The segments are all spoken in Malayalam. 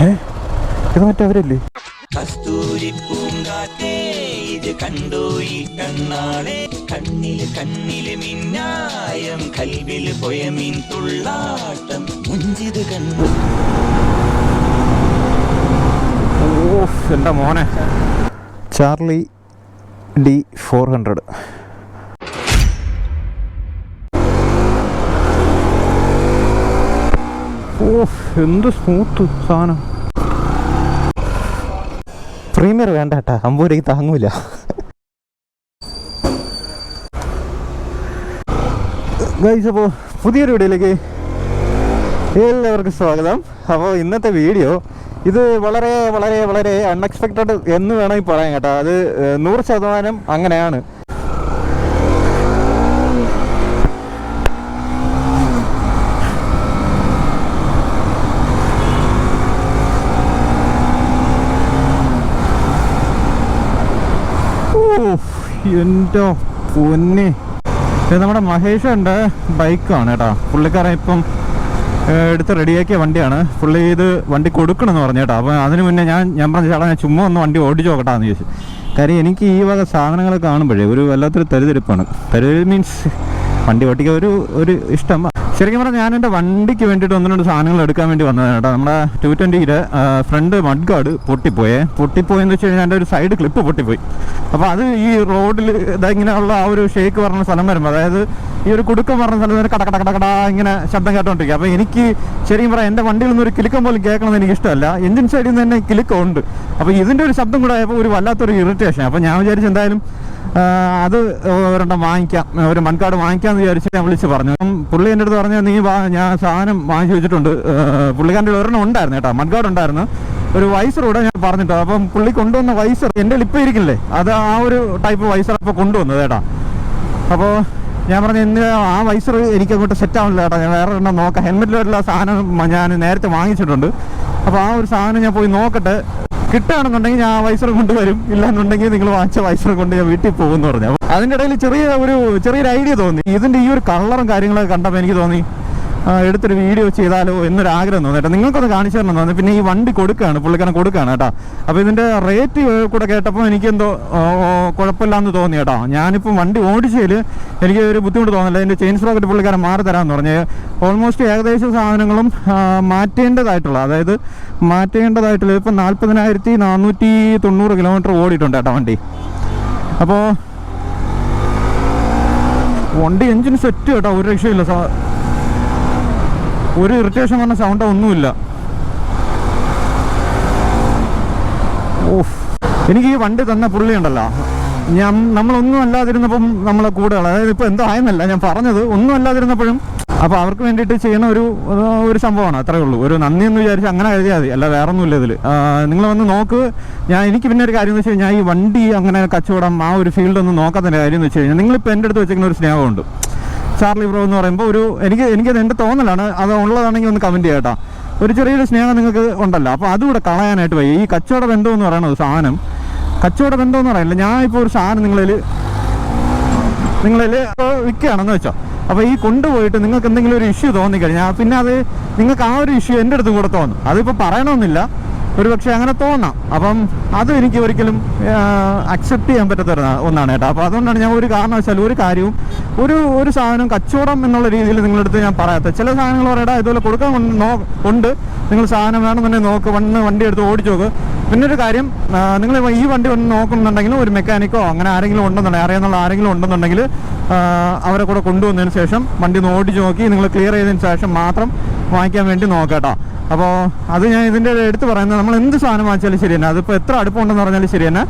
ഏ? ഇത് മറ്റവരല്ലേ കസ്തൂരി പൂങ്കാറ്റേ ഇത് കണ്ടോ ഈ കണ്ണാളെ? കണ്ണിൽ കണ്ണിൽ മിന്നായം കൽവിൽ പൊയമീൻ തുള്ളാട്ടം. മുഞ്ചിത് കണ്ണു ഓ എന്റെ മോനെ? ചാർലി ഡി ഫോർ ഹൺഡ്രഡ് ഓ എന്ത് സ്മൂത്ത് സാധനം. പ്രീമിയർ വേണ്ട കേട്ടാ. അമ്പൂരേക്ക് താങ്ങൂല. അപ്പോൾ പുതിയൊരു വീഡിയോയിലേക്ക് എല്ലാവർക്കും സ്വാഗതം. അപ്പോൾ ഇന്നത്തെ വീഡിയോ ഇത് വളരെ വളരെ വളരെ അൺഎക്സ്പെക്റ്റഡ് എന്ന് വേണമെങ്കിൽ പറയാം കേട്ടോ. അത് നൂറ് ശതമാനം അങ്ങനെയാണ് ഓഫ്, എന്റെ പൊന്നെ. നമ്മുടെ നമ്മുടെ മഹേഷുണ്ട് ബൈക്കാണ് കേട്ടോ. പുള്ളിക്കാരൻ ഇപ്പം എടുത്ത് റെഡിയാക്കിയ വണ്ടിയാണ്. പുള്ളി ഇത് വണ്ടി കൊടുക്കണമെന്ന് പറഞ്ഞു കേട്ടോ. അപ്പം അതിന് മുന്നേ ഞാൻ ഞാൻ പറഞ്ഞ ചേട്ടാ ഞാൻ ചുമ്മാ ഒന്ന് വണ്ടി ഓടിച്ചു നോക്കട്ടാന്ന് ചോദിച്ചു. കാര്യം എനിക്ക് ഈ വക സാധനങ്ങൾ കാണുമ്പോഴേ ഒരു വല്ലാത്തൊരു തരുതിരിപ്പാണ്. തരുതിരി മീൻസ് വണ്ടി ഓട്ടിക്കാൻ ഒരു ഒരു ഇഷ്ടം. ശരിക്കും പറഞ്ഞാൽ ഞാൻ എന്റെ വണ്ടിക്ക് വേണ്ടിയിട്ട് ഒന്ന് രണ്ട് സാധനങ്ങൾ എടുക്കാൻ വേണ്ടി വന്നതാണ് കേട്ടോ. നമ്മുടെ ടു ട്വന്റിയുടെ ഫ്രണ്ട് മഡ് ഗാർഡ് പൊട്ടിപ്പോയേ. പൊട്ടിപ്പോയെന്ന് വെച്ച് കഴിഞ്ഞാൽ എന്റെ ഒരു സൈഡ് ക്ലിപ്പ് പൊട്ടിപ്പോയി. അപ്പോൾ അത് ഈ റോഡിൽ ഇതെങ്ങനെയുള്ള ആ ഒരു ഷേക്ക് പറഞ്ഞ സ്ഥലം വരുമ്പോൾ അതായത് ഈ ഒരു കുടുക്കം പറഞ്ഞ സ്ഥലത്ത് വരെ കട കട കട കട ഇങ്ങനെ ശബ്ദം കേട്ടോണ്ടിരിക്കുക അപ്പോൾ എനിക്ക് ശരിക്കും പറയാം എന്റെ വണ്ടിയിൽ നിന്ന് ഒരു കിലുക്കം പോലും കേൾക്കണമെന്ന് എനിക്ക് ഇഷ്ടമല്ല. എഞ്ചിൻ സൈഡിൽ നിന്ന് തന്നെ കിലുക്കം ഉണ്ട്. അപ്പോൾ ഇതിന്റെ ഒരു ശബ്ദം കൂടെ ആയപ്പോൾ ഒരു വല്ലാത്തൊരു ഇറിറ്റേഷൻ അപ്പോൾ ഞാൻ വിചാരിച്ചു എന്തായാലും ആ, അത് ഒരെണ്ണം വാങ്ങിക്കാം. ഒരു മൺകാട് വാങ്ങിക്കാമെന്ന് വിചാരിച്ച് ഞാൻ വിളിച്ച് പറഞ്ഞു. പുള്ളി എന്റെ അടുത്ത് പറഞ്ഞു നീ ഞാൻ സാധനം വാങ്ങിച്ചു വെച്ചിട്ടുണ്ട്. പുള്ളിക്കാരന്റെ ഒരെണ്ണം ഉണ്ടായിരുന്നു കേട്ടോ മൺകാട് ഉണ്ടായിരുന്നു. ഒരു വൈസർ കൂടെ ഞാൻ പറഞ്ഞിട്ടോ അപ്പം പുള്ളി കൊണ്ടുവന്ന വൈസർ എന്റെ ലിപ്പ് ഇരിക്കില്ലേ അത് ആ ഒരു ടൈപ്പ് വൈസർ അപ്പോൾ കൊണ്ടുവന്നത് കേട്ടോ. അപ്പോൾ ഞാൻ പറഞ്ഞു ഇന്ന് ആ വൈസർ എനിക്ക് അങ്ങോട്ട് സെറ്റ് ആവുന്നില്ല കേട്ടോ ഞാൻ വേറെ എണ്ണം നോക്കാം. ഹെൽമെറ്റിലുള്ള സാധനം ഞാൻ നേരത്തെ വാങ്ങിച്ചിട്ടുണ്ട്. അപ്പോൾ ആ ഒരു സാധനം ഞാൻ പോയി നോക്കട്ടെ. കിട്ടുകയാണെന്നുണ്ടെങ്കിൽ ഞാൻ വൈസർ കൊണ്ടുവരും. ഇല്ലാന്നുണ്ടെങ്കിൽ നിങ്ങൾ വാങ്ങിച്ച വൈസർ കൊണ്ട് ഞാൻ വീട്ടിൽ പോകുമെന്ന് പറഞ്ഞു. അതിന്റെ ഇടയിൽ ചെറിയ ഒരു ചെറിയൊരു ഐഡിയ തോന്നി. ഇതിന്റെ ഈ ഒരു കളറും കാര്യങ്ങളൊക്കെ കണ്ടപ്പോൾ എനിക്ക് തോന്നി എടുത്തൊരു വീഡിയോ ചെയ്താലോ എന്നൊരു ആഗ്രഹം തോന്നി കേട്ടോ. നിങ്ങൾക്കത് കാണിച്ചു തരണം തോന്നി പിന്നെ ഈ വണ്ടി കൊടുക്കുകയാണ് പുള്ളിക്കാരൻ കൊടുക്കുകയാണ് കേട്ടോ. അപ്പോൾ ഇതിന്റെ റേറ്റ് കൂടെ കേട്ടപ്പോൾ എനിക്കെന്തോ കുഴപ്പമില്ലാന്ന് തോന്നി കേട്ടോ. ഞാനിപ്പം വണ്ടി ഓടിച്ചതിൽ എനിക്ക് ഒരു ബുദ്ധിമുട്ട് തോന്നില്ല എന്റെ ചെയിൻ സ്പ്രോക്കറ്റ് പുള്ളിക്കാരൻ മാറി തരാമെന്ന് പറഞ്ഞ്. ഓൾമോസ്റ്റ് ഏകദേശം സാധനങ്ങളും മാറ്റേണ്ടതായിട്ടുള്ള അതായത് മാറ്റേണ്ടതായിട്ടുള്ള ഇപ്പം നാൽപ്പതിനായിരത്തി നാനൂറ്റി തൊണ്ണൂറ് കിലോമീറ്റർ ഓടിയിട്ടുണ്ട് കേട്ടോ വണ്ടി. അപ്പോൾ വണ്ടി എഞ്ചിൻ സെറ്റ് കേട്ടോ. ഒരു രക്ഷയില്ല ഒരു ഇറിറ്റേഷൻ പറഞ്ഞ സൗണ്ടോ ഒന്നുമില്ല. ഓഫ് എനിക്ക് ഈ വണ്ടി തന്ന പുള്ളി ഉണ്ടല്ലോ. ഞാൻ നമ്മളൊന്നും അല്ലാതിരുന്നപ്പം നമ്മളെ കൂടെ അതായത് ഇപ്പോൾ എന്തോ ആയെന്നല്ല ഞാൻ പറഞ്ഞത് ഒന്നും അല്ലാതിരുന്നപ്പോഴും. അപ്പോൾ അവർക്ക് വേണ്ടിയിട്ട് ചെയ്യുന്ന ഒരു ഒരു സംഭവമാണ് അത്രേ ഉള്ളൂ. ഒരു നന്ദി എന്ന് വിചാരിച്ച് അങ്ങനെ കരുതിയാൽ മതി. അല്ല വേറെ ഒന്നുമില്ല ഇതിൽ നിങ്ങൾ വന്ന് നോക്ക്. ഞാൻ എനിക്ക് പിന്നെ ഒരു കാര്യം എന്ന് വെച്ച് കഴിഞ്ഞാൽ ഈ വണ്ടി അങ്ങനെ കച്ചവടം ആ ഒരു ഫീൽഡ് ഒന്ന് നോക്കാത്തതിന്റെ കാര്യം എന്ന് വെച്ച് കഴിഞ്ഞാൽ നിങ്ങളിപ്പോൾ എന്റെ അടുത്ത് വെച്ചിരിക്കുന്ന ഒരു സ്നേഹമുണ്ട്. ചാർലി ബ്രോ എന്ന് പറയുമ്പോൾ ഒരു എനിക്ക് എനിക്കത് എന്റെ തോന്നലാണ്. അത് ഉള്ളതാണെങ്കിൽ ഒന്ന് കമന്റ് ചെയ്യട്ടോ ഒരു ചെറിയൊരു സ്നേഹം നിങ്ങൾക്ക് ഉണ്ടല്ലോ. അപ്പോൾ അതുകൂടെ കളയാനായിട്ട് വയ്യ. ഈ കച്ചവട ബന്ധം എന്ന് പറയുന്നത് സാധനം. കച്ചവട ബന്ധം എന്ന് പറയില്ല. ഞാൻ ഇപ്പോൾ ഒരു സാധനം നിങ്ങളിൽ നിങ്ങളിൽ വിൽക്കുകയാണെന്ന് വെച്ചോ. അപ്പോൾ ഈ കൊണ്ടുപോയിട്ട് നിങ്ങൾക്ക് എന്തെങ്കിലും ഒരു ഇഷ്യൂ തോന്നിക്കഴിഞ്ഞാൽ പിന്നെ അത് നിങ്ങൾക്ക് ആ ഒരു ഇഷ്യൂ എന്റെ അടുത്ത് കൂടെ തോന്നും. അതിപ്പോൾ പറയണമെന്നില്ല. ഒരു പക്ഷേ അങ്ങനെ തോന്നാം. അപ്പം അത് എനിക്ക് ഒരിക്കലും അക്സെപ്റ്റ് ചെയ്യാൻ പറ്റാത്ത ഒന്നാണ് കേട്ടോ. അപ്പോൾ അതുകൊണ്ടാണ് ഞാൻ ഒരു കാരണവശാലും ഒരു കാര്യവും ഒരു ഒരു സാധനം കച്ചവടം എന്നുള്ള രീതിയിൽ നിങ്ങളെടുത്ത് ഞാൻ പറയാത്ത ചില സാധനങ്ങൾ പറയടാ ഇതുപോലെ കൊടുക്കാൻ ഉണ്ട്. നിങ്ങൾ സാധനം വേണമെന്നുണ്ടെങ്കിൽ നോക്ക് വന്ന് വണ്ടി എടുത്ത് ഓടിച്ചു നോക്ക്. പിന്നെ ഒരു കാര്യം നിങ്ങൾ ഈ വണ്ടി ഒന്ന് നോക്കുന്നുണ്ടെങ്കിൽ ഒരു മെക്കാനിക്കോ അങ്ങനെ ആരെങ്കിലും ഉണ്ടെന്നുണ്ടെങ്കിൽ അറിയാന്നുള്ള ആരെങ്കിലും ഉണ്ടെന്നുണ്ടെങ്കിൽ അവരെ കൂടെ കൊണ്ടുവന്നതിന് ശേഷം വണ്ടി ഒന്ന് ഓടിച്ചു നോക്കി നിങ്ങൾ ക്ലിയർ ചെയ്തതിന് ശേഷം മാത്രം വാങ്ങിക്കാൻ വേണ്ടി നോക്കാട്ടോ. അപ്പോൾ അത് ഞാൻ ഇതിന്റെ എടുത്ത് പറയുന്നത് നമ്മൾ എന്ത് സാധനം വാങ്ങിച്ചാലും ശരി തന്നെ അതിപ്പോൾ എത്ര അടുപ്പമുണ്ടെന്ന് പറഞ്ഞാലും ശരി തന്നെ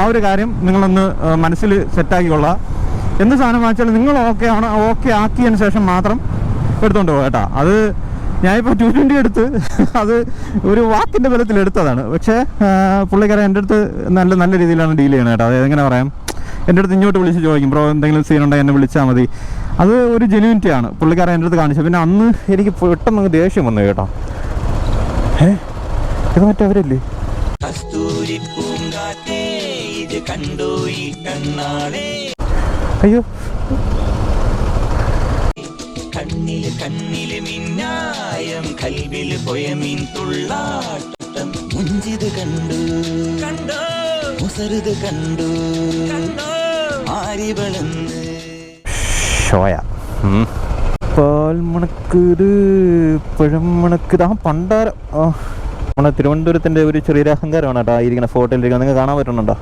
ആ ഒരു കാര്യം നിങ്ങളൊന്ന് മനസ്സിൽ സെറ്റാക്കിക്കൊള്ളുക എന്ത് സാധനം വാങ്ങിച്ചാലും നിങ്ങൾ ഓക്കെ ആണ് ഓക്കെ ആക്കിയതിന് ശേഷം മാത്രം എടുത്തുകൊണ്ട് പോകുക കേട്ടോ. അത് ഞാനിപ്പോൾ ടു ട്വന്റി എടുത്ത് അത് ഒരു വാക്കിന്റെ ബലത്തിൽ എടുത്തതാണ്. പക്ഷേ പുള്ളിക്കാരൻ എന്റെ അടുത്ത് നല്ല നല്ല രീതിയിലാണ് ഡീൽ ചെയ്യണത് കേട്ടോ. അത് എങ്ങനെ പറയാം? എന്റെ അടുത്ത് ഇങ്ങോട്ട് വിളിച്ച് ചോദിക്കും ബ്രോ എന്തെങ്കിലും സീൻ എന്നെ വിളിച്ചാൽ മതി. അത് ഒരു ജെന്യൂനിറ്റി ആണ്. പുള്ളിക്കാരൻ എന്റെ അടുത്ത് കാണിച്ചത് പിന്നെ അന്ന് എനിക്ക് പെട്ടെന്ന് ദേഷ്യം വന്നു കേട്ടോ. ഏ ഇത് മറ്റവരല്ലേ അയ്യോ. കണ്ണിൽ കണ്ണിൽ മിന്നായം കൽവിൽ പൊയമീൻ തുള്ളാട്ടം മുഞ്ചിത് കണ്ടു കണ്ടോ മുസരുത് കണ്ടു കണ്ടോ? ആരിവളെന്ന് ഷോയ. ആ പണ്ടാര. നമ്മുടെ തിരുവനന്തപുരത്തിന്റെ ഒരു ചെറിയൊരു അഹങ്കാരമാണ് കേട്ടോ. ഇരിക്കുന്ന ഫോട്ടോയിൽ ഇരിക്കുന്നത് നിങ്ങൾക്ക് കാണാൻ പറ്റുന്നുണ്ടോ?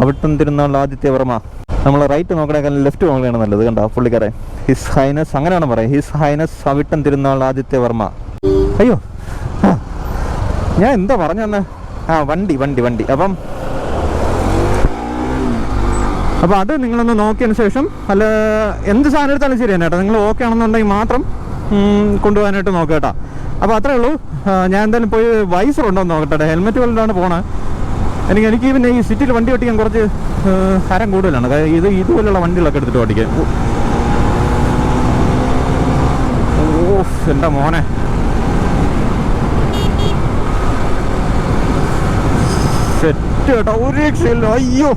അവിടുത്തെ തിരുനാൾ ആദിത്യ വർമ്മ. നമ്മൾ റൈറ്റ് നോക്കണേക്കാൾ ലെഫ്റ്റ് നോക്കുകയാണ് നല്ലത് കണ്ടോ? പുള്ളിക്കാരൻ. ഹിസ് ഹൈനസ് അങ്ങനെയാണ് പറയാം ഹിസ് ഹൈനസ് അവിട്ടം തിരുനാൾ ആദിത്യ വർമ്മ. അയ്യോ. ഞാൻ എന്താ പറഞ്ഞു ആ വണ്ടി വണ്ടി വണ്ടി. അപ്പം അപ്പോൾ അത് നിങ്ങളൊന്ന് നോക്കിയതിന് ശേഷം അല്ല എന്ത് സാധനം എടുത്താലും ശരി തന്നെ കേട്ടോ. നിങ്ങൾ ഓക്കെ ആണെന്നുണ്ടെങ്കിൽ മാത്രം കൊണ്ടുപോകാനായിട്ട് നോക്കുക കേട്ടോ. അപ്പോൾ അത്രേ ഉള്ളൂ. ഞാൻ എന്തായാലും പോയി വൈസർ ഉണ്ടോ എന്ന് നോക്കട്ടെ ഹെൽമെറ്റ് വല്ലതാണ് പോണേ. എനിക്ക് എനിക്ക് പിന്നെ ഈ സിറ്റിയിൽ വണ്ടി ഓടിക്കാൻ കുറച്ച് ഹരം കൂടുതലാണ്. ഇത് ഇതുപോലുള്ള വണ്ടികളൊക്കെ എടുത്തിട്ട് ഓടിക്കാൻ. ഓഫ് എന്റെ മോനെ? സെറ്റ് കേട്ടോ. ഒരു രക്ഷയില്ല അയ്യോ.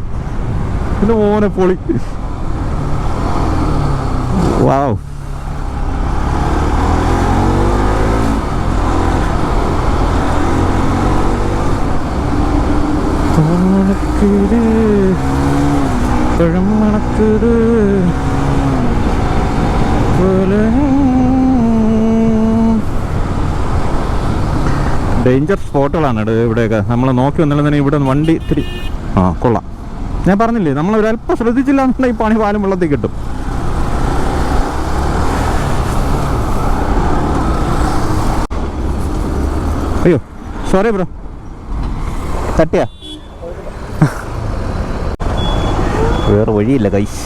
ഇത് മോനെ പൊളി. വാവ്. പഴം ഡേഞ്ചർ സ്പോട്ടുകളാണ് ഇവിടെയൊക്കെ നമ്മൾ നോക്കി വന്നാലും തന്നെ ഇവിടെ വണ്ടി ഇത്തിരി ആ കൊള്ളാം. ഞാൻ പറഞ്ഞില്ലേ നമ്മൾ ഒരല്പം ശ്രദ്ധിച്ചില്ല എന്നുണ്ടെങ്കിൽ പണി പാലം വെള്ളത്തിൽ കിട്ടും. അയ്യോ സോറി ബ്രോ തട്ടിയാ? വേറെ വഴിയില്ല കൈസ്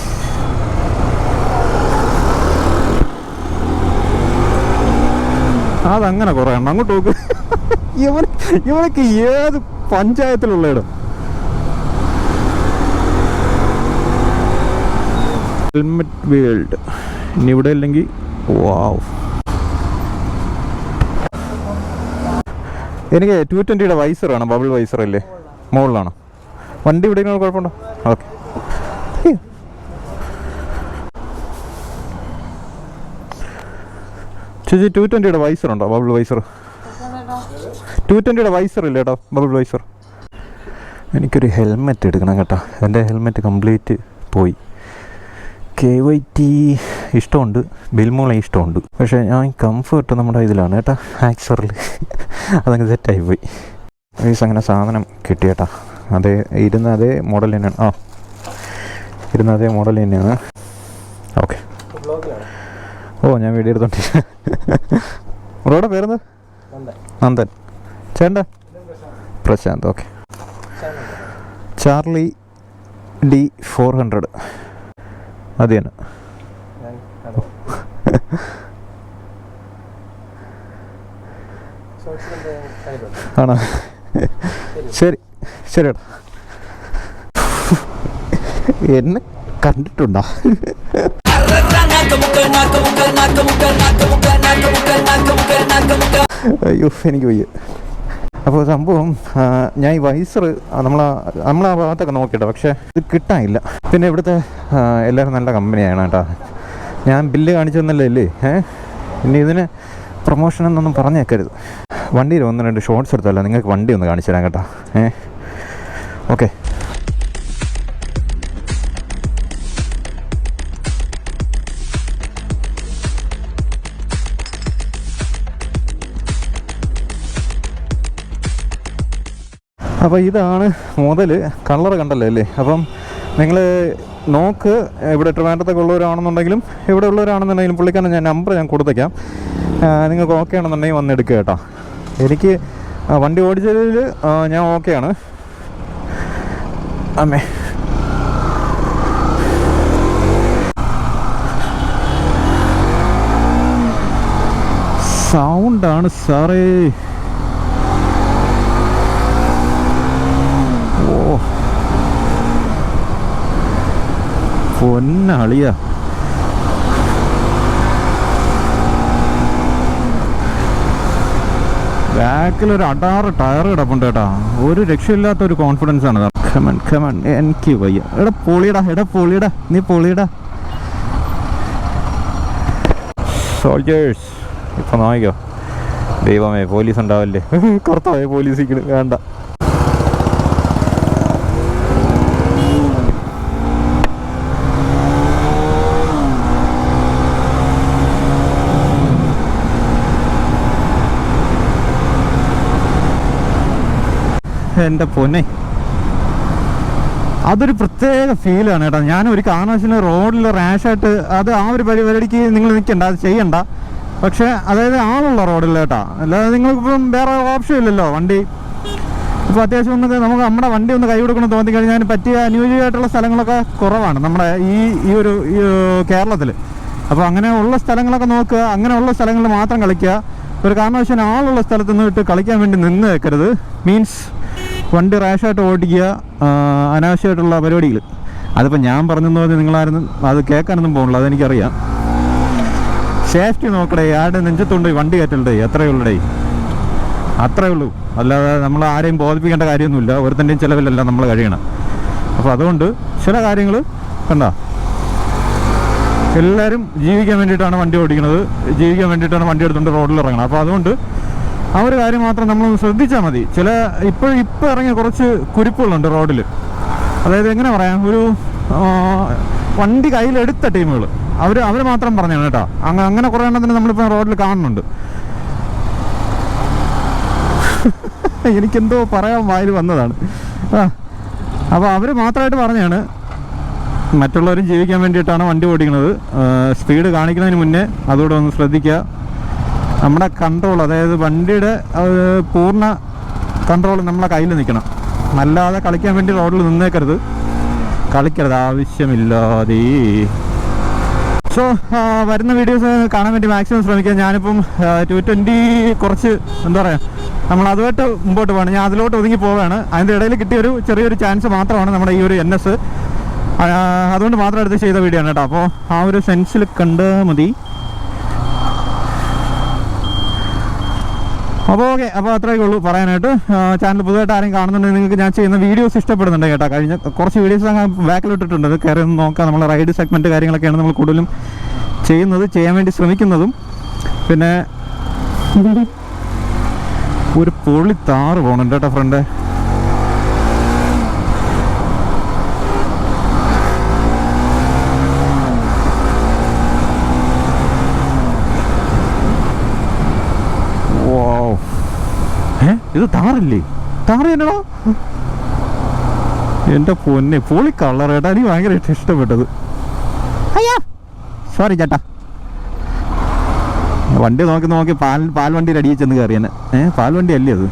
അതങ്ങനെ കുറേ എണ്ണം അങ്ങോട്ട് നോക്ക്. ഇവൻ ഇവനൊക്കെ ഏത് പഞ്ചായത്തിലുള്ള ഇടം ഹെൽമെറ്റ് വേൾഡ് ഇനി ഇവിടെ ഇല്ലെങ്കിൽ വാവ് എനിക്ക് ടു ട്വന്റിയുടെ വൈസർ വേണം ബബിൾ വൈസർ അല്ലേ? മുകളിലാണ്? വണ്ടി ഇവിടെ കുഴപ്പമുണ്ടോ? ഓക്കെ ചേച്ചി ടു ട്വന്റിയുടെ വൈസർ ഉണ്ടോ ബബിൾ വൈസർ ടു ട്വന്റിയുടെ വൈസർ ഇല്ലേ കേട്ടോ ബബിൾ വൈസർ എനിക്കൊരു ഹെൽമെറ്റ് എടുക്കണം കേട്ടോ. എന്റെ ഹെൽമെറ്റ് കംപ്ലീറ്റ് പോയി. കെ വൈ ടി ഇഷ്ടമുണ്ട് ബിൽമോളെ ഇഷ്ടമുണ്ട്. പക്ഷേ ഞാൻ കംഫർട്ട് നമ്മുടെ ഇതിലാണ് കേട്ടാ ആക്സറിൽ അതങ്ങ് സെറ്റായി പോയി. വൈസ് അങ്ങനെ സാധനം കിട്ടിയേട്ടാ അതേ ഇരുന്ന അതേ മോഡൽ തന്നെയാണ്. ആ ഇരുന്ന അതേ മോഡൽ തന്നെയാണ്. ഓക്കെ ഓ ഞാൻ വീഡിയോ എടുത്തോണ്ടി. ബ്രോയുടെ പേരെന്ത്? Nandan. ചേണ്ട Prashanth. Okay Charlie D four hundred. അത് തന്നെ ആണോ? ശരി ശരി ഏട്ടാ എന്നെ കണ്ടിട്ടുണ്ടോ? അയ്യോ എനിക്ക് വയ്യ. അപ്പോൾ സംഭവം ഞാൻ ഈ വൈസർ നമ്മളാ നമ്മളാ ഭാഗത്തൊക്കെ നോക്കിയിട്ട് പക്ഷേ ഇത് കിട്ടാനില്ല. പിന്നെ ഇവിടുത്തെ ആ, എല്ലാവരും നല്ല കമ്പനിയാണ് കേട്ടോ. ഞാൻ ബില്ല് കാണിച്ചു തന്നല്ലേ അല്ലേ ഏ? പിന്നെ ഇതിന് പ്രൊമോഷൻ എന്നൊന്നും പറഞ്ഞേക്കരുത്. വണ്ടിയിൽ ഒന്ന് രണ്ട് ഷോർട്ട്സ് എടുത്തല്ല നിങ്ങൾക്ക് വണ്ടി ഒന്ന് കാണിച്ചു തരാം കേട്ടോ. ഏ? ഓക്കെ. അപ്പോൾ ഇതാണ് മുതൽ കളർ കണ്ടല്ലേ അല്ലേ? അപ്പം നിങ്ങൾ നോക്ക് ഇവിടെ ട്രിവാൻഡ്രത്തൊക്കെ ഉള്ളവരാണെന്നുണ്ടെങ്കിലും ഇവിടെ ഉള്ളവരാണെന്നുണ്ടെങ്കിലും പുള്ളിക്കാരൻ ഞാൻ നമ്പർ ഞാൻ കൊടുത്തേക്കാം. നിങ്ങൾക്ക് ഓക്കെ ആണെന്നുണ്ടെങ്കിൽ വന്നെടുക്കുക കേട്ടോ. എനിക്ക് വണ്ടി ഓടിച്ചതിൽ ഞാൻ ഓക്കെയാണ് അമ്മേ. സൗണ്ടാണ് സാറേ. പൊന്നളിയ ബാക്കിൽ ഒരു അടാറ് ടയർ കിടപ്പുണ്ട് ഒരു രക്ഷയില്ലാത്ത ഒരു കോൺഫിഡൻസ് ആണ് ഖമൻ ഖമൻ എനിക്ക് വയ്യ. എടാ പൊളിയടാ എടാ പൊളിയടാ. നീ പൊളിയടാ. സോൾജേഴ്സ് ഇപ്പൊ നോക്കിക്കോ ദൈവമേ പോലീസ് ഉണ്ടാവല്ലേ കറുത്താവേ പോലീസ് വേണ്ട. എന്റെ പൊന്നെ. അതൊരു പ്രത്യേക ഫീലാണ് കേട്ടോ. ഞാൻ ഒരു കാരണവശാലും റോഡിൽ റാഷായിട്ട് അത് ആ ഒരു പരിപാടിക്ക് നിങ്ങൾ നിൽക്കണ്ട അത് ചെയ്യണ്ട. പക്ഷേ അതായത് ആളുള്ള റോഡിൽ കേട്ടോ. അല്ലാതെ നിങ്ങൾക്കിപ്പം വേറെ ഓപ്ഷൻ ഇല്ലല്ലോ വണ്ടി. ഇപ്പോൾ അത്യാവശ്യം ഒന്ന് നമുക്ക് നമ്മുടെ വണ്ടി ഒന്ന് കൈ കൊടുക്കണം തോന്നി കഴിഞ്ഞാൽ പറ്റിയ അനുയോജ്യമായിട്ടുള്ള സ്ഥലങ്ങളൊക്കെ കുറവാണ് നമ്മുടെ ഈ ഈ ഒരു കേരളത്തിൽ അപ്പോൾ അങ്ങനെ ഉള്ള സ്ഥലങ്ങളൊക്കെ നോക്കുക അങ്ങനെയുള്ള സ്ഥലങ്ങളിൽ മാത്രം കളിക്കുക. ഒരു കാരണവശാലും ആളുള്ള സ്ഥലത്ത് നിന്നിട്ട് കളിക്കാൻ വേണ്ടി നിന്ന് വെക്കരുത് മീൻസ് വണ്ടി റാഷായിട്ട് ഓടിക്കുക അനാവശ്യമായിട്ടുള്ള പരിപാടികൾ. അതിപ്പോൾ ഞാൻ പറഞ്ഞെന്ന് പറഞ്ഞ് നിങ്ങളായിരുന്നു അത് കേൾക്കാനൊന്നും പോകണില്ല അതെനിക്കറിയാം. സേഫ്റ്റി നോക്കടേ ആരുടെ നെഞ്ചത്തുണ്ട് വണ്ടി കയറ്റണ്ടേ എത്രയേ ഉള്ളടേ. അത്രയേ ഉള്ളൂ. അല്ലാതെ നമ്മൾ ആരെയും ബോധിപ്പിക്കേണ്ട കാര്യമൊന്നുമില്ല ഒരുത്തന്റെയും ചിലവിലല്ല നമ്മൾ കഴിയണം അപ്പോൾ അതുകൊണ്ട് ചില കാര്യങ്ങൾ കണ്ട? എല്ലാവരും ജീവിക്കാൻ വേണ്ടിയിട്ടാണ് വണ്ടി ഓടിക്കുന്നത് ജീവിക്കാൻ വേണ്ടിയിട്ടാണ് വണ്ടി എടുത്തുകൊണ്ട് റോഡിൽ ഇറങ്ങണം അപ്പോൾ അതുകൊണ്ട് ആ ഒരു കാര്യം മാത്രം നമ്മളൊന്ന് ശ്രദ്ധിച്ചാൽ മതി. ചില ഇപ്പോൾ ഇപ്പോൾ ഇറങ്ങിയ കുറച്ച് കുരിപ്പുകളുണ്ട് റോഡിൽ അതായത് എങ്ങനെ പറയാം? ഒരു വണ്ടി കയ്യിലെടുത്ത ടീമുകൾ അവർ അവർ മാത്രം പറഞ്ഞാണ് കേട്ടോ. അങ്ങ അങ്ങനെ കുറേ എണ്ണത്തിന് നമ്മളിപ്പോൾ റോഡിൽ കാണുന്നുണ്ട്. എനിക്കെന്തോ പറയാൻ വായിൽ വന്നതാണ്. ആ അപ്പോൾ അവർ മാത്രമായിട്ട് പറഞ്ഞാണ് മറ്റുള്ളവരും ജീവിക്കാൻ വേണ്ടിയിട്ടാണ് വണ്ടി ഓടിക്കുന്നത് സ്പീഡ് കാണിക്കുന്നതിന് മുന്നേ അതുകൂടെ ഒന്ന് ശ്രദ്ധിക്കുക നമ്മുടെ കൺട്രോൾ അതായത് വണ്ടിയുടെ പൂർണ കൺട്രോൾ നമ്മളെ കയ്യിൽ നിൽക്കണം. അല്ലാതെ കളിക്കാൻ വേണ്ടി റോഡിൽ നിന്നേക്കരുത്. കളിക്കരുത് ആവശ്യമില്ലാതെ. സോ വരുന്ന വീഡിയോസ് കാണാൻ വേണ്ടി മാക്സിമം ശ്രമിക്കാം. ഞാനിപ്പം ടു ട്വന്റി കുറച്ച് എന്താ പറയുക നമ്മൾ അതുമായിട്ട് മുമ്പോട്ട് പോകണം ഞാൻ അതിലോട്ട് ഒതുങ്ങി പോവുകയാണ് അതിന്റെ ഇടയിൽ കിട്ടിയ ഒരു ചെറിയൊരു ചാൻസ് മാത്രമാണ് നമ്മുടെ ഈ ഒരു എൻ എസ് അതുകൊണ്ട് മാത്രം എടുത്ത് ചെയ്ത വീഡിയോ ആണ് കേട്ടോ. അപ്പോൾ ആ ഒരു സെൻസിൽ കണ്ടാൽ മതി. അപ്പോൾ ഓക്കെ അപ്പോൾ അത്രയൊക്കെ ഉള്ളൂ പറയാനായിട്ട്. ചാനൽ പുതുതായിട്ട് ആരും കാണുന്നുണ്ടെങ്കിൽ നിങ്ങൾക്ക് ഞാൻ ചെയ്യുന്ന വീഡിയോസ് ഇഷ്ടപ്പെടുന്നുണ്ട് കേട്ടോ. കഴിഞ്ഞ കുറച്ച് വീഡിയോസ് അങ്ങ് ബാക്കിലിട്ടിട്ടുണ്ട് കയറി ഒന്ന് നോക്കാം. നമ്മൾ റൈഡ് സെഗ്മെന്റ് കാര്യങ്ങളൊക്കെയാണ് നമ്മൾ കൂടുതലും ചെയ്യുന്നത് ചെയ്യാൻ വേണ്ടി ശ്രമിക്കുന്നതും. പിന്നെ ഒരു പൊളി താറ് പോകണുണ്ട് കേട്ടോ ഫ്രണ്ട് Wow. ഏ ഇത് താറില്ലേ? താറ് എന്നടാ എന്റെ പൊന്നെ പൊളി കളർ ഏട്ടാ എനിക്ക് ഭയങ്കരമായിട്ട് ഇഷ്ടപ്പെട്ടത്. അയ്യാ. സോറി ചേട്ടാ. വണ്ടി നോക്കി നോക്കി പാൽ പാൽ വണ്ടിയിൽ അടിയിൽ ചെന്ന് കയറിയെന്നെ ഏഹ് പാൽ വണ്ടി അല്ലേ അത്?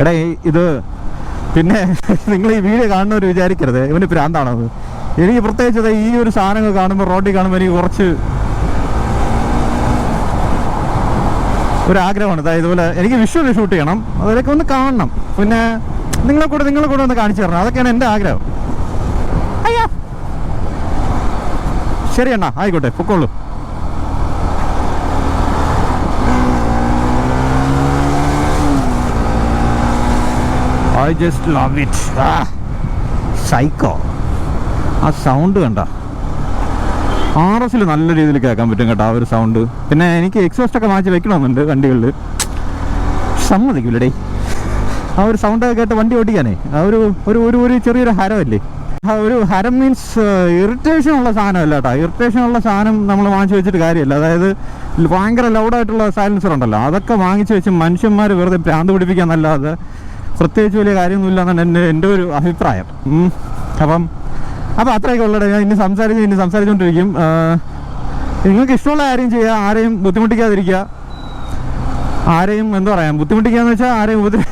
എടാ ഇത് പിന്നെ നിങ്ങൾ ഈ വീഡിയോ കാണുന്നവർ വിചാരിക്കരുത്. ഇവന് പ്രാന്താണത്. എനിക്ക് പ്രത്യേകിച്ച് ഈ ഒരു സാധനങ്ങൾ കാണുമ്പോൾ റോഡിൽ കാണുമ്പോൾ എനിക്ക് കുറച്ച് ഒരു ആഗ്രഹമാണ് അതായത് ഇതുപോലെ എനിക്ക് വിഷ്വൽ ഷൂട്ട് ചെയ്യണം. അതിലൊക്കെ ഒന്ന് കാണണം. പിന്നെ നിങ്ങളെ കൂടെ നിങ്ങളെ കൂടെ ഒന്ന് കാണിച്ചു തരണം. അതൊക്കെയാണ് എന്റെ ആഗ്രഹം. അയ്യാ! ശരി അണ്ണാ ആയിക്കോട്ടെ പൊക്കോളൂ. I just love it psycho ആ സൗണ്ട് കണ്ട. ആർ എസിൽ നല്ല രീതിയിൽ കേൾക്കാൻ പറ്റും കേട്ടോ ആ ഒരു സൗണ്ട് പിന്നെ എനിക്ക് എക്സോസ്റ്റ് ഒക്കെ മാറ്റി വെക്കണമെന്നുണ്ട് വണ്ടികളിൽ സമ്മതിക്കില്ലേ ആ ഒരു സൗണ്ട് കേട്ട് വണ്ടി ഓടിക്കാനേ. ആ ഒരു ഒരു ഒരു ഒരു ചെറിയൊരു ഹരമല്ലേ? ആ ഒരു ഹരം മീൻസ് ഇറിറ്റേഷൻ ഉള്ള സാധനമല്ല കേട്ടോ. ഇറിറ്റേഷൻ ഉള്ള സാധനം നമ്മൾ വാങ്ങിച്ചു വെച്ചിട്ട് കാര്യമില്ല. അതായത് ഭയങ്കര ലൗഡായിട്ടുള്ള സൈലൻസർ ഉണ്ടല്ലോ. അതൊക്കെ വാങ്ങിച്ചു വെച്ച് മനുഷ്യന്മാർ വെറുതെ ഭ്രാന്ത് പിടിപ്പിക്കാന്നല്ലാതെ പ്രത്യേകിച്ച് വലിയ കാര്യമൊന്നുമില്ല എന്നാണ് എന്റെ എന്റെ ഒരു അഭിപ്രായം. അപ്പം അപ്പോൾ അത്രയൊക്കെ ഉള്ളത് ഞാൻ ഇനി സംസാരിച്ച് ഇനി സംസാരിച്ചുകൊണ്ടിരിക്കും നിങ്ങൾക്ക് ഇഷ്ടമുള്ള കാര്യം ചെയ്യുക ആരെയും ബുദ്ധിമുട്ടിക്കാതിരിക്കുക. ആരെയും എന്താ പറയാ ബുദ്ധിമുട്ടിക്കുക എന്ന് വെച്ചാൽ ആരെയും ഉപദ്ര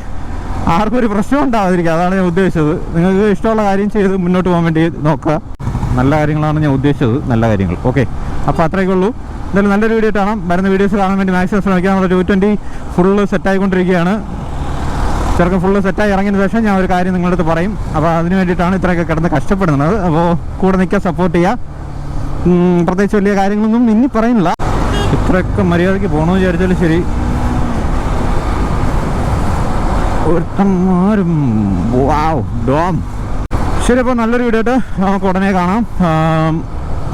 ആർക്കും ഒരു പ്രശ്നം ഉണ്ടാവാതിരിക്കുക. അതാണ് ഞാൻ ഉദ്ദേശിച്ചത്. നിങ്ങൾക്ക് ഇഷ്ടമുള്ള കാര്യം ചെയ്ത് മുന്നോട്ട് പോകാൻ വേണ്ടി നോക്കുക. നല്ല കാര്യങ്ങളാണ് ഞാൻ ഉദ്ദേശിച്ചത്. നല്ല കാര്യങ്ങൾ. ഓക്കെ. അപ്പോൾ അത്രയൊക്കെ ഉള്ളൂ. എന്തായാലും നല്ലൊരു വീഡിയോ കാണാം. വരുന്ന വീഡിയോസ് കാണാൻ വേണ്ടി മാക്സിമം ശ്രമിക്കാം നമ്മുടെ ടു ട്വന്റി ഫുള്ള് സെറ്റായിക്കൊണ്ടിരിക്കുകയാണ്. ചെറുക്കൻ ഫുള്ള് സെറ്റായി ഇറങ്ങിയതിന് ശേഷം ഞാൻ ഒരു കാര്യം നിങ്ങളുടെ അടുത്ത് പറയും. അപ്പോൾ അതിന് വേണ്ടിയിട്ടാണ് ഇത്രയൊക്കെ കിടന്ന് കഷ്ടപ്പെടുന്നത്. അപ്പോൾ കൂടെ നിൽക്കാൻ സപ്പോർട്ട് ചെയ്യുക പ്രത്യേകിച്ച് വലിയ കാര്യങ്ങളൊന്നും ഇനി പറയുന്നില്ല. ഇത്രയൊക്കെ മര്യാദയ്ക്ക് പോകണമെന്ന് വിചാരിച്ചാലും ശരി. ഒരുത്തന്മാരും വാവ് ഡോം. ശരി അപ്പോൾ നല്ലൊരു വീഡിയോ ആയിട്ട് നമുക്ക് ഉടനെ കാണാം.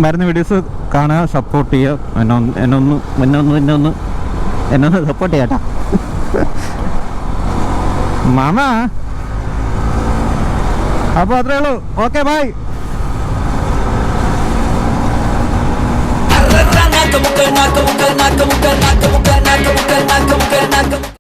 വരുന്ന വീഡിയോസ് കാണുക സപ്പോർട്ട് ചെയ്യുക. എന്നൊന്ന് എന്നൊന്ന് എന്നൊന്ന് എന്നൊന്ന് സപ്പോർട്ട് ചെയ്യാട്ടാ മാമ അപ്പോൾ അത്രേ ഉള്ളൂ okay bye Nakamukal, nakamukal, nakamukal, nakamukal, nakamukal, nakamukal, nakamukal.